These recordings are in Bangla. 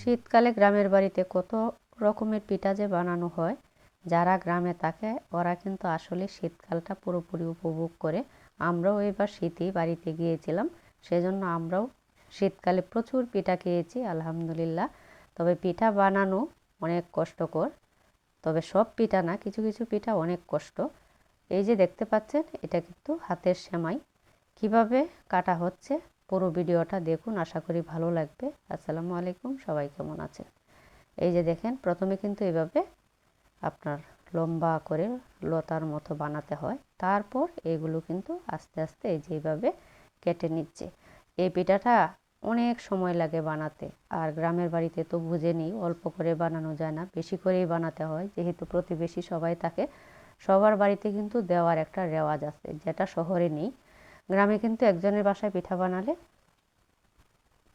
শীতকালে গ্রামের বাড়িতে কত রকমের পিঠা যে বানানো হয়, যারা গ্রামে থাকে, ওরা কিন্তু আসলে শীতকালটা পুরোপুরি উপভোগ করে। আমরাও এবার শীতেই বাড়িতে গিয়েছিলাম, সেজন্য আমরাও শীতকালে প্রচুর পিঠা খেয়েছি, আলহামদুলিল্লাহ। তবে পিঠা বানানো অনেক কষ্টকর, তবে সব পিঠা না, কিছু কিছু পিঠা অনেক কষ্ট। এই যে দেখতে পাচ্ছেন, এটা কিন্তু হাতের সেমাই। কীভাবে কাটা হচ্ছে পুরো ভিডিওটা দেখুন, আশা করি ভালো লাগবে। আসসালামু আলাইকুম, সবাই কেমন আছেন? এই যে দেখেন, প্রথমে কিন্তু এভাবে আপনার লম্বা করে লতার মতো বানাতে হয়। তারপর এগুলো কিন্তু আস্তে আস্তে এই যেভাবে কেটে নিচ্ছে। এই পিঠাটা অনেক সময় লাগে বানাতে, আর গ্রামের বাড়িতে তো বুঝে নিই, অল্প করে বানানো যায় না, বেশি করেই বানাতে হয়। যেহেতু প্রতিবেশী সবাই থাকে, সবার বাড়িতে কিন্তু দেওয়ার একটা রেওয়াজ আছে, যেটা শহরে নেই। গ্রামে কিন্তু একজনের বাসায় পিঠা বানালে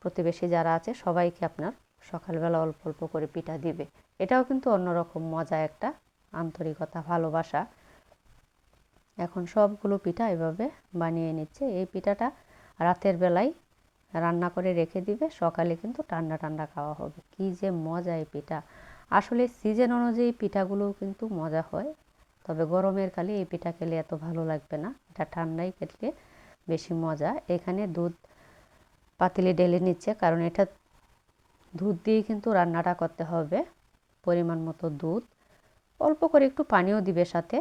প্রতিবেশী যারা আছে সবাইকে আপনার সকালবেলা অল্প অল্প করে পিঠা দিবে। এটাও কিন্তু অন্যরকম মজা একটা আন্তরিকতা, ভালোবাসা। এখন সবগুলো পিঠা এভাবে বানিয়ে নিচ্ছে। এই পিঠাটা রাতের বেলায় রান্না করে রেখে দিবে। সকালে কিন্তু ঠান্ডা ঠান্ডা খাওয়া হবে। কি যে মজা এই পিঠা। আসলে সিজন অনুযায়ী পিঠাগুলোও কিন্তু মজা হয়। তবে গরমের কালে এই পিঠা খেলে এত ভালো লাগবে না। এটা ঠান্ডায় খেলে বেশি মজা। এখানে দুধ পাতিলে ঢেলে নিচ্ছে, কারণ এটা দুধ দিয়ে কিন্তু রান্নাটা করতে হবে, পরিমাণ মতো দুধ। অল্প করে একটু পানিও দিবে সাথে।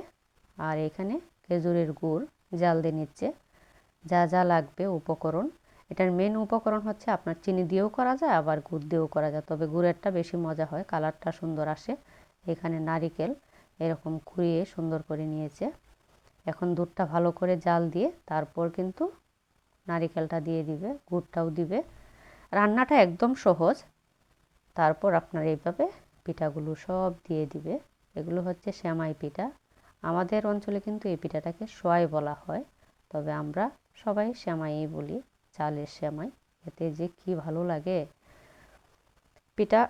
আর এখানে খেজুরের গুড় জাল দিয়ে নিচ্ছে। যা যা লাগবে উপকরণ। এটার মেন উপকরণ হচ্ছে আপনার চিনি দিয়েও করা যায়, আবার গুড় দিয়েও করা যায়। তবে গুড়েরটা বেশি মজা হয়, কালারটা সুন্দর আসে। এখানে নারিকেল এরকম কুড়িয়ে সুন্দর করে নিয়েছে। এখন দুধটা ভালো করে জাল দিয়ে তারপর কিন্তু নারিকেলটা দিয়ে দিবে, গুড়টাও দিবে। রান্নাটা একদম সহজ। তারপর আপনার এইভাবে পিঠাগুলো সব দিয়ে দিবে। এগুলো হচ্ছে শ্যামাই পিঠা। আমাদের অঞ্চলে কিন্তু এই পিঠাটাকে সোয়াই বলা হয়। তবে আমরা সবাই শ্যামাই বলি, চালের শ্যামাই এতে যে কি ভালো লাগে। পিঠা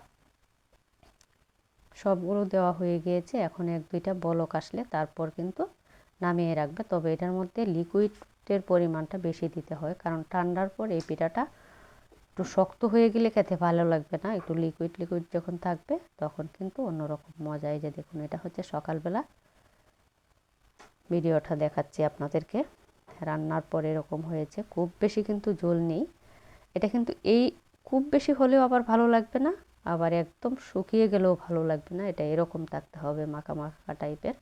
সবগুলো দেওয়া হয়ে গিয়েছে। এখন এক দুইটা বলক আসলে তারপর কিন্তু নামিয়ে রাখবে। তবে এটার মধ্যে লিকুইডের পরিমাণটা বেশি দিতে হয়, কারণ ঠান্ডার পর এই পিঠাটা একটু শক্ত হয়ে গেলে খেতে ভালো লাগবে না। একটু লিকুইড লিকুইড যখন থাকবে তখন কিন্তু অন্যরকম মজা। এই যে দেখুন, এটা হচ্ছে সকালবেলা ভিডিওটা দেখাচ্ছি আপনাদেরকে। রান্নার পর এরকম হয়েছে, খুব বেশি কিন্তু জল নেই। এটা কিন্তু এই খুব বেশি হলেও আবার ভালো লাগবে না, আবার একদম শুকিয়ে গেলেও ভালো লাগবে না। এটা এরকম থাকতে হবে মাখা মাখা টাইপের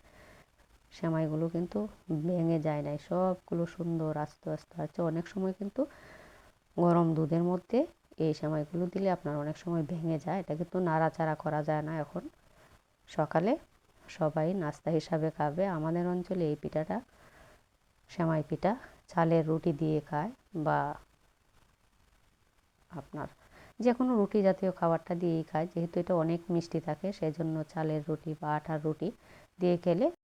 সেমাইগুলো কিন্তু ভেঙে যায় নাই। সবগুলো সুন্দর, আস্তে আস্তে আছে অনেক সময় কিন্তু গরম দুধের মধ্যে এই সেমাইগুলো দিলে আপনার অনেক সময় ভেঙে যায়। এটা কিন্তু নাড়াচাড়া করা যায় না এখন। সকালে সবাই নাস্তা হিসাবে খাবে। আমাদের অঞ্চলে এই পিঠাটা, সেমাই পিঠা চালের রুটি দিয়ে খায় বা আপনার যে কোনো রুটি জাতীয় খাবারটা দিয়েই খায়। যেহেতু এটা অনেক মিষ্টি থাকে, সেজন্য চালের রুটি বা আটার রুটি দিয়ে খেলে